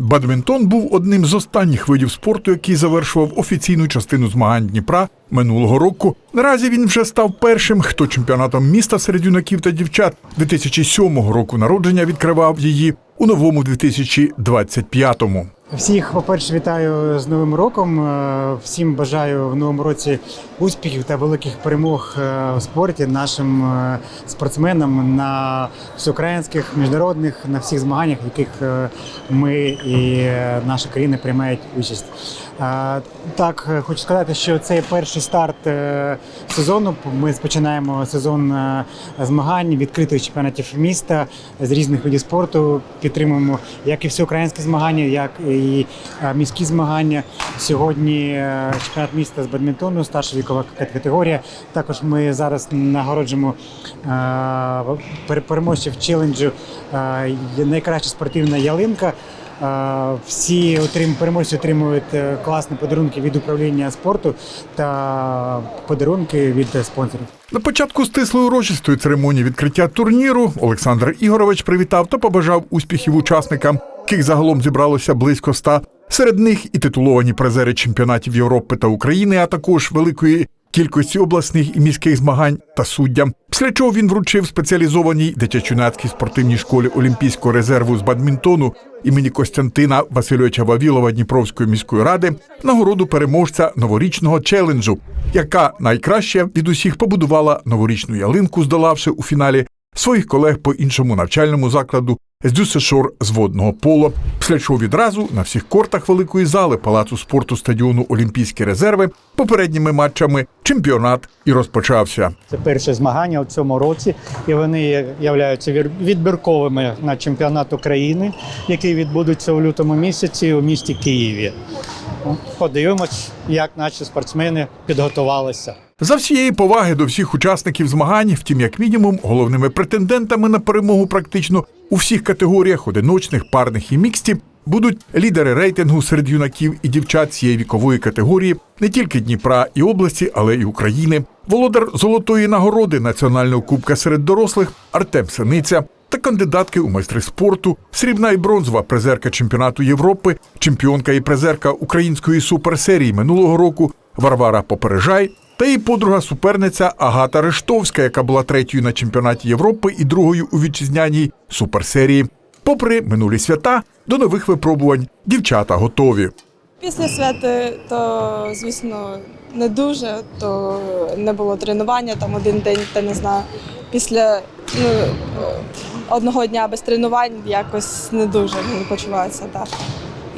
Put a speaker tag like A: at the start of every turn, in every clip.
A: Бадмінтон був одним з останніх видів спорту, який завершував офіційну частину змагань Дніпра минулого року. Наразі він вже став першим, хто чемпіонатом міста серед юнаків та дівчат 2007 року народження відкривав її у новому 2025-му.
B: Всіх, по-перше, вітаю з Новим роком. Е, Всім бажаю в новому році успіхів та великих перемог е, в спорті нашим е, спортсменам на всеукраїнських, міжнародних, на всіх змаганнях, в яких ми і наша країна приймають участь. Так, хочу сказати, що це перший старт сезону. Ми починаємо сезон змагань, відкритих чемпіонатів міста з різних видів спорту. Підтримуємо як і всеукраїнські змагання, як і е, міські змагання. Сьогодні е, чемпіонат міста з бадмінтону, старша вікова категорія. Також ми зараз нагороджуємо е, переможців челенджу найкраща спортивна ялинка. Всі отрим, переможці отримують класні подарунки від управління спорту та подарунки від спонсорів.
A: На початку стислої урочистої церемонії відкриття турніру Олександр Ігорович привітав та побажав успіхів учасникам, яких загалом зібралося близько ста. Серед них і титуловані призери чемпіонатів Європи та України, а також великої кількості обласних і міських змагань та суддям. Після чого він вручив спеціалізованій дитячо-юнацькій спортивній школі Олімпійського резерву з бадмінтону імені Костянтина Васильовича Вавілова Дніпровської міської ради нагороду переможця новорічного челенджу, яка найкраще від усіх побудувала новорічну ялинку, здолавши у фіналі своїх колег по іншому навчальному закладу з Дюсешор з водного поло, після чого відразу на всіх кортах великої зали палацу спорту стадіону Олімпійські резерви попередніми матчами чемпіонат і розпочався.
C: Це перші змагання у цьому році, і вони являються відбірковими на чемпіонат України, який відбудеться у лютому місяці у місті Києві. Подивимось, як наші спортсмени підготувалися.
A: За всієї поваги до всіх учасників змагань, втім, як мінімум, головними претендентами на перемогу практично у всіх категоріях одиночних, парних і міксті будуть лідери рейтингу серед юнаків і дівчат цієї вікової категорії не тільки Дніпра і області, але й України. Володар золотої нагороди національного кубка серед дорослих Артем Синиця та кандидатки у майстри спорту, срібна і бронзова призерка чемпіонату Європи, чемпіонка і призерка української суперсерії минулого року Варвара Попережай та її подруга суперниця Агата Рештовська, яка була третьою на чемпіонаті Європи і другою у вітчизняній суперсерії. Попри минулі свята, до нових випробувань дівчата готові.
D: Після святи, то звісно не дуже, то не було тренування там один день, та не знаю. Після ну, е, одного дня без тренувань якось не дуже мені почувається так.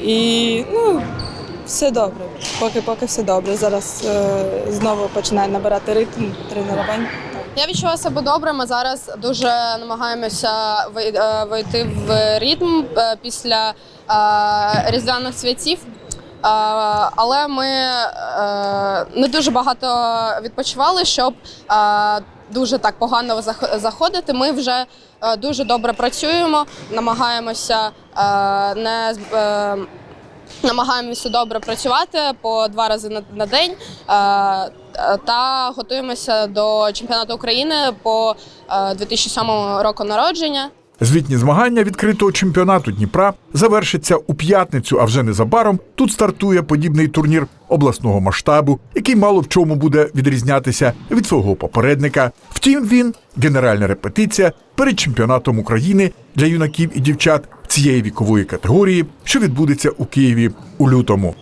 D: І ну, все добре. Поки поки все добре. Зараз е, знову починаю набирати ритм тренувань.
E: Я відчуваю себе добре. Ми зараз дуже намагаємося е, вийти в ритм е, після різдвяних святів. Але ми не дуже багато відпочивали, щоб дуже так погано зах- заходити. Ми вже е, дуже добре працюємо, намагаємося е, не е, намагаємося добре працювати по два рази на, день та готуємося до чемпіонату України по е, 2007 року народження.
A: Звітні змагання відкритого чемпіонату Дніпра завершаться у п'ятницю, а вже незабаром тут стартує подібний турнір обласного масштабу, який мало в чому буде відрізнятися від свого попередника. Втім, він генеральна репетиція перед чемпіонатом України для юнаків і дівчат цієї вікової категорії, що відбудеться у Києві у лютому.